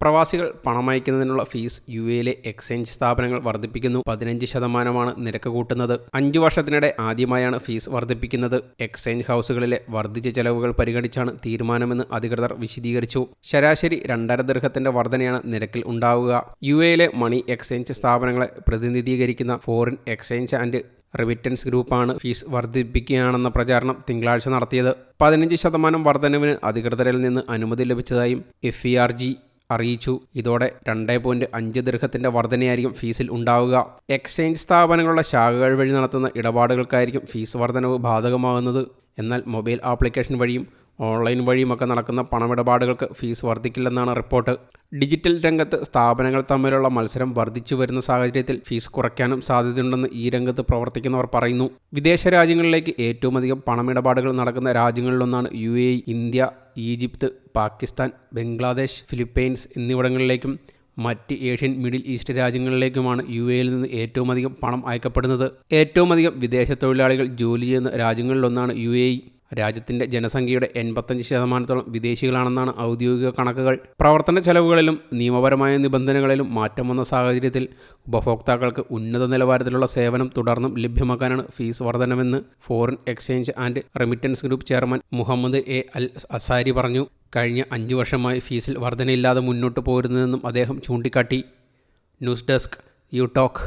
പ്രവാസികൾ പണമയക്കുന്നതിനുള്ള fees U എയിലെ എക്സ്ചേഞ്ച് സ്ഥാപനങ്ങൾ വർദ്ധിപ്പിക്കുന്നു. പതിനഞ്ച് ശതമാനമാണ് നിരക്ക് കൂട്ടുന്നത്. അഞ്ചു വർഷത്തിനിടെ ആദ്യമായാണ് ഫീസ് വർദ്ധിപ്പിക്കുന്നത്. എക്സ്ചേഞ്ച് ഹൗസുകളിലെ വർദ്ധിച്ച ചെലവുകൾ പരിഗണിച്ചാണ് തീരുമാനമെന്ന് അധികൃതർ വിശദീകരിച്ചു. ശരാശരി രണ്ടര ദീർഘത്തിന്റെ വർധനയാണ് നിരക്കിൽ ഉണ്ടാവുക. യു എയിലെ മണി എക്സ്ചേഞ്ച് സ്ഥാപനങ്ങളെ പ്രതിനിധീകരിക്കുന്ന ഫോറിൻ എക്സ്ചേഞ്ച് ആൻഡ് റിമിറ്റൻസ് ഗ്രൂപ്പാണ് ഫീസ് വർദ്ധിപ്പിക്കുകയാണെന്ന പ്രചാരണം തിങ്കളാഴ്ച നടത്തിയത്. പതിനഞ്ച് ശതമാനം വർധനവിന് അധികൃതരിൽ നിന്ന് അനുമതി ലഭിച്ചതായും എഫ് ഇ ആർ ജി അറിയിച്ചു. ഇതോടെ രണ്ടേ പോയിന്റ് അഞ്ച് ദീർഘത്തിന്റെ വർധനയായിരിക്കും ഫീസിൽ ഉണ്ടാവുക. എക്സ്ചേഞ്ച് സ്ഥാപനങ്ങളുടെ ശാഖകൾ വഴി നടത്തുന്ന ഇടപാടുകൾക്കായിരിക്കും ഫീസ് വർധനവ് ബാധകമാകുന്നത്. എന്നാൽ മൊബൈൽ ആപ്ലിക്കേഷൻ വഴിയും ഓൺലൈൻ വഴിയുമൊക്കെ നടക്കുന്ന പണമിടപാടുകൾക്ക് ഫീസ് വർദ്ധിക്കില്ലെന്നാണ് റിപ്പോർട്ട്. ഡിജിറ്റൽ രംഗത്ത് സ്ഥാപനങ്ങൾ തമ്മിലുള്ള മത്സരം വർദ്ധിച്ചു വരുന്ന സാഹചര്യത്തിൽ ഫീസ് കുറയ്ക്കാനും സാധ്യതയുണ്ടെന്ന് ഈ രംഗത്ത് പ്രവർത്തിക്കുന്നവർ പറയുന്നു. വിദേശ രാജ്യങ്ങളിലേക്ക് ഏറ്റവും അധികം പണമിടപാടുകൾ നടക്കുന്ന രാജ്യങ്ങളിലൊന്നാണ് U India Egypt Pakistan Bangladesh Philippines എന്നിവിടങ്ങളിലേക്കും മറ്റ് ഏഷ്യൻ മിഡിൽ ഈസ്റ്റ് രാജ്യങ്ങളിലേക്കുമാണ് യു എയിൽ നിന്ന് ഏറ്റവും അധികം പണം അയക്കപ്പെടുന്നത്. ഏറ്റവും അധികം വിദേശ തൊഴിലാളികൾ ജോലി ചെയ്യുന്ന രാജ്യങ്ങളിലൊന്നാണ് യു എ രാജ്യത്തിന്റെ ജനസംഖ്യയുടെ എൺപത്തഞ്ച് ശതമാനത്തോളം വിദേശികളാണെന്നാണ് ഔദ്യോഗിക കണക്കുകൾ. പ്രവർത്തന ചെലവുകളിലും നിയമപരമായ നിബന്ധനകളിലും മാറ്റം വന്ന സാഹചര്യത്തിൽ ഉപഭോക്താക്കൾക്ക് ഉന്നത നിലവാരത്തിലുള്ള സേവനം തുടർന്നും ലഭ്യമാക്കാനാണ് fees വർധനമെന്ന് foreign exchange and remittance group chairman Muhammad A Al Asari പറഞ്ഞു. കഴിഞ്ഞ അഞ്ച് വർഷമായി ഫീസിൽ വർധനയില്ലാതെ മുന്നോട്ട് പോരുന്നതെന്നും അദ്ദേഹം ചൂണ്ടിക്കാട്ടി. News desk U talk.